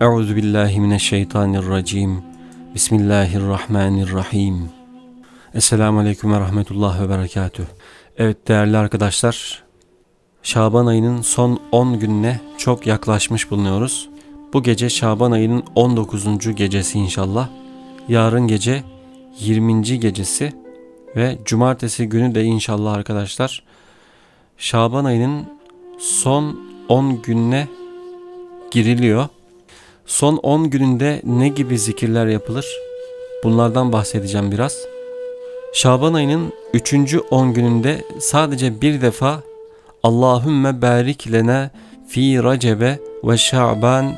Euzu billahi mineşşeytanirracim. Bismillahirrahmanirrahim. Esselamu aleyküm ve rahmetullah ve berekatüh. Evet değerli arkadaşlar, Şaban ayının son 10 gününe çok yaklaşmış bulunuyoruz. Bu gece Şaban ayının 19. gecesi inşallah. Yarın gece 20. gecesi ve cumartesi günü de inşallah arkadaşlar Şaban ayının son 10 gününe giriliyor. Son 10 gününde ne gibi zikirler yapılır? Bunlardan bahsedeceğim biraz. Şaban ayının 3. 10 gününde sadece bir defa Allahümme barik lena fi recebe ve şa'ban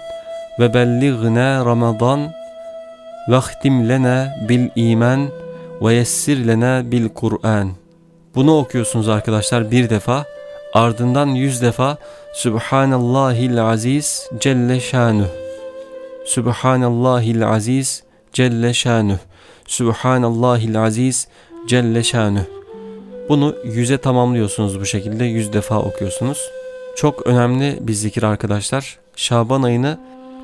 ve bellighna ramazan ve htim lena bil iman ve yessir lena bil Kur'an. Bunu okuyorsunuz arkadaşlar bir defa. Ardından yüz defa Subhanallahil aziz celle şanuh. Subhanallahil aziz celle şanuh. Subhanallahil aziz celle şanuh. Bunu yüze tamamlıyorsunuz bu şekilde yüz defa okuyorsunuz. Çok önemli bir zikir arkadaşlar. Şaban ayını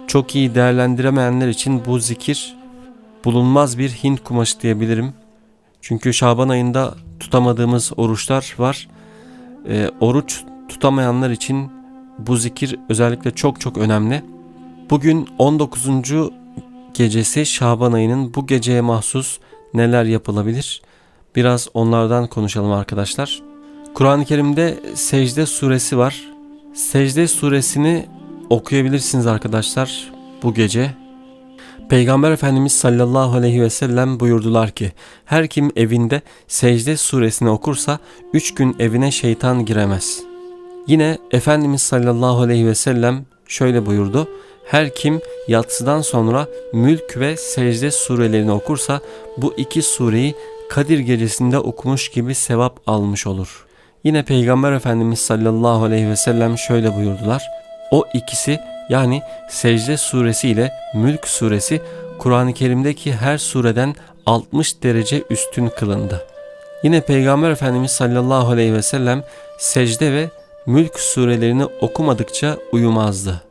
çok iyi değerlendiremeyenler için bu zikir bulunmaz bir Hint kumaşı diyebilirim. Çünkü Şaban ayında tutamadığımız oruçlar var. E, oruç tutamayanlar için bu zikir özellikle çok çok önemli. Bugün 19. gecesi Şaban ayının bu geceye mahsus neler yapılabilir? Biraz onlardan konuşalım arkadaşlar. Kur'an-ı Kerim'de Secde suresi var. Secde suresini okuyabilirsiniz arkadaşlar bu gece. Peygamber Efendimiz sallallahu aleyhi ve sellem buyurdular ki her kim evinde secde suresini okursa üç gün evine şeytan giremez. Yine Efendimiz sallallahu aleyhi ve sellem şöyle buyurdu. Her kim yatsıdan sonra mülk ve secde surelerini okursa bu iki sureyi Kadir gecesinde okumuş gibi sevap almış olur. Yine Peygamber Efendimiz sallallahu aleyhi ve sellem şöyle buyurdular. O ikisi yani Secde suresi ile Mülk suresi Kur'an-ı Kerim'deki her sureden 60 derece üstün kılındı. Yine Peygamber Efendimiz sallallahu aleyhi ve sellem secde ve mülk surelerini okumadıkça uyumazdı.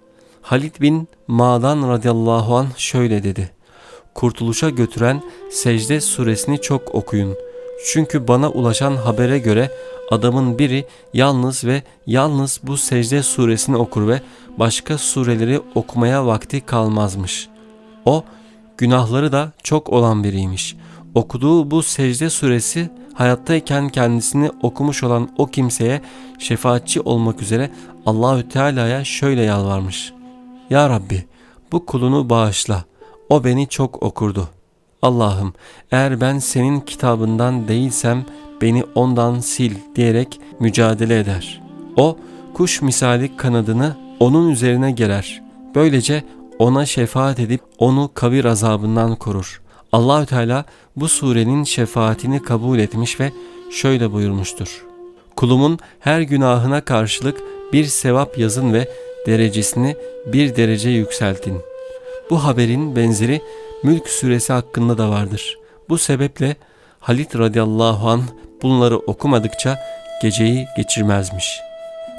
Halid bin Ma'dan radıyallahu an şöyle dedi. Kurtuluşa götüren secde suresini çok okuyun. Çünkü bana ulaşan habere göre adamın biri yalnız ve yalnız bu secde suresini okur ve başka sureleri okumaya vakti kalmazmış. O günahları da çok olan biriymiş. Okuduğu bu secde suresi hayattayken kendisini okumuş olan o kimseye şefaatçi olmak üzere Allahü Teala'ya şöyle yalvarmış. Ya Rabbi bu kulunu bağışla. O beni çok okurdu. Allah'ım eğer ben senin kitabından değilsem beni ondan sil diyerek mücadele eder. O kuş misali kanadını onun üzerine gerer. Böylece ona şefaat edip onu kabir azabından korur. Allahü Teala bu surenin şefaatini kabul etmiş ve şöyle buyurmuştur. Kulumun her günahına karşılık bir sevap yazın ve derecesini bir derece yükseltin. Bu haberin benzeri Mülk suresi hakkında da vardır. Bu sebeple Halit radıyallahu an bunları okumadıkça geceyi geçirmezmiş.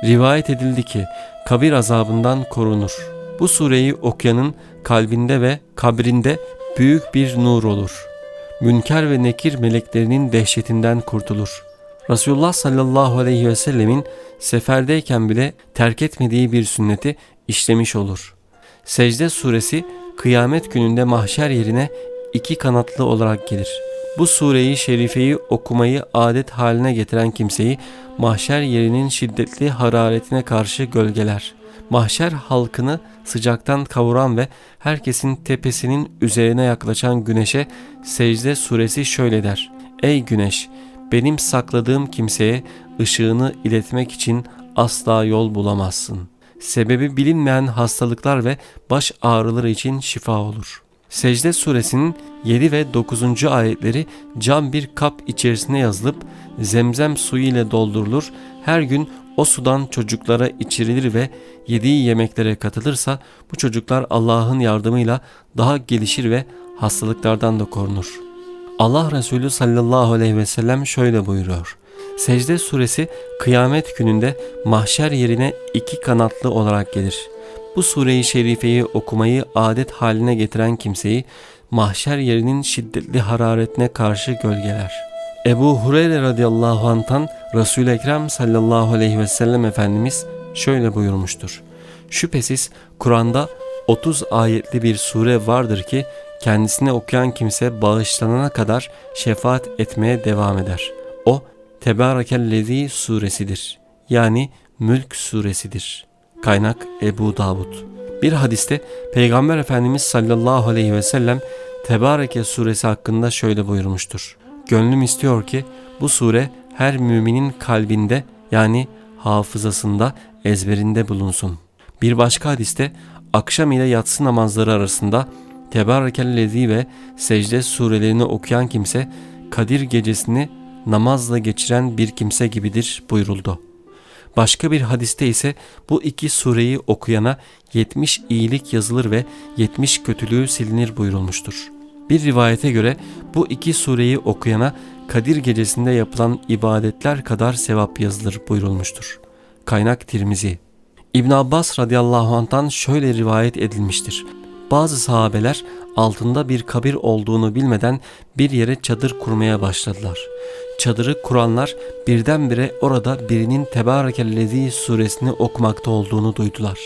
Rivayet edildi ki kabir azabından korunur. Bu sureyi okuyanın kalbinde ve kabrinde büyük bir nur olur. Münker ve nekir meleklerinin dehşetinden kurtulur. Resulullah sallallahu aleyhi ve sellemin seferdeyken bile terk etmediği bir sünneti işlemiş olur. Secde suresi kıyamet gününde mahşer yerine iki kanatlı olarak gelir. Bu sureyi şerifeyi okumayı adet haline getiren kimseyi mahşer yerinin şiddetli hararetine karşı gölgeler. Mahşer halkını sıcaktan kavuran ve herkesin tepesinin üzerine yaklaşan güneşe secde suresi şöyle der. Ey güneş benim sakladığım kimseye ışığını iletmek için asla yol bulamazsın.'' sebebi bilinmeyen hastalıklar ve baş ağrıları için şifa olur. Secde suresinin 7 ve 9. ayetleri cam bir kap içerisine yazılıp zemzem suyu ile doldurulur. Her gün o sudan çocuklara içirilir ve yediği yemeklere katılırsa bu çocuklar Allah'ın yardımıyla daha gelişir ve hastalıklardan da korunur. Allah Resulü sallallahu aleyhi ve sellem şöyle buyuruyor. Secde suresi kıyamet gününde mahşer yerine iki kanatlı olarak gelir. Bu sureyi şerifeyi okumayı adet haline getiren kimseyi mahşer yerinin şiddetli hararetine karşı gölgeler. Ebu Hureyre radıyallahu anh'tan Resul-i Ekrem sallallahu aleyhi ve sellem Efendimiz şöyle buyurmuştur. Şüphesiz Kur'an'da 30 ayetli bir sure vardır ki kendisine okuyan kimse bağışlanana kadar şefaat etmeye devam eder. O Tebarekellezi suresidir. Yani Mülk suresidir. Kaynak Ebu Davud. Bir hadiste Peygamber Efendimiz sallallahu aleyhi ve sellem Tebareke suresi hakkında şöyle buyurmuştur. Gönlüm istiyor ki bu sure her müminin kalbinde yani hafızasında ezberinde bulunsun. Bir başka hadiste akşam ile yatsı namazları arasında Tebarekellezi ve secde surelerini okuyan kimse Kadir gecesini namazla geçiren bir kimse gibidir buyuruldu. Başka bir hadiste ise bu iki sureyi okuyana 70 iyilik yazılır ve 70 kötülüğü silinir buyurulmuştur. Bir rivayete göre bu iki sureyi okuyana Kadir gecesinde yapılan ibadetler kadar sevap yazılır buyurulmuştur. Kaynak Tirmizi İbn Abbas radıyallahu anh'tan şöyle rivayet edilmiştir. Bazı sahabeler altında bir kabir olduğunu bilmeden bir yere çadır kurmaya başladılar. Çadırı kuranlar birdenbire orada birinin Tebarekellezi suresini okumakta olduğunu duydular.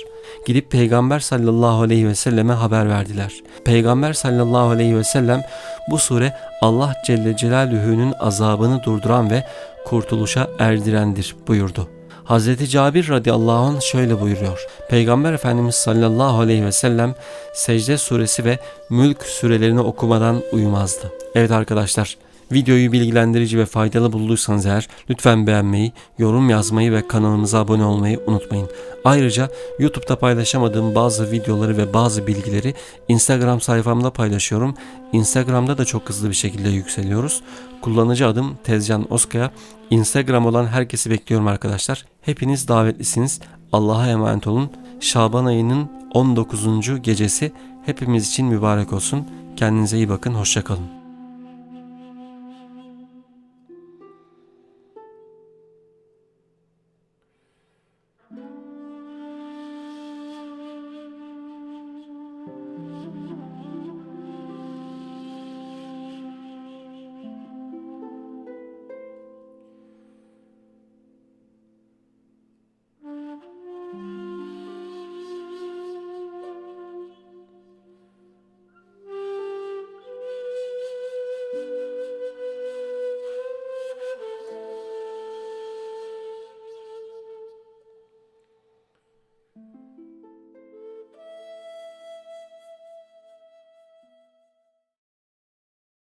Gidip Peygamber sallallahu aleyhi ve selleme haber verdiler. Peygamber sallallahu aleyhi ve sellem bu sure Allah Celle Celaluhu'nun azabını durduran ve kurtuluşa erdirendir buyurdu. Hazreti Cabir radıyallahu anh şöyle buyuruyor. Peygamber Efendimiz sallallahu aleyhi ve sellem secde suresi ve mülk surelerini okumadan uyumazdı. Evet arkadaşlar videoyu bilgilendirici ve faydalı bulduysanız eğer lütfen beğenmeyi, yorum yazmayı ve kanalımıza abone olmayı unutmayın. Ayrıca YouTube'da paylaşamadığım bazı videoları ve bazı bilgileri Instagram sayfamda paylaşıyorum. Instagram'da da çok hızlı bir şekilde yükseliyoruz. Kullanıcı adım Tezcan Oskaya. Instagram olan herkesi bekliyorum arkadaşlar. Hepiniz davetlisiniz. Allah'a emanet olun. Şaban ayının 19. gecesi hepimiz için mübarek olsun. Kendinize iyi bakın. Hoşçakalın.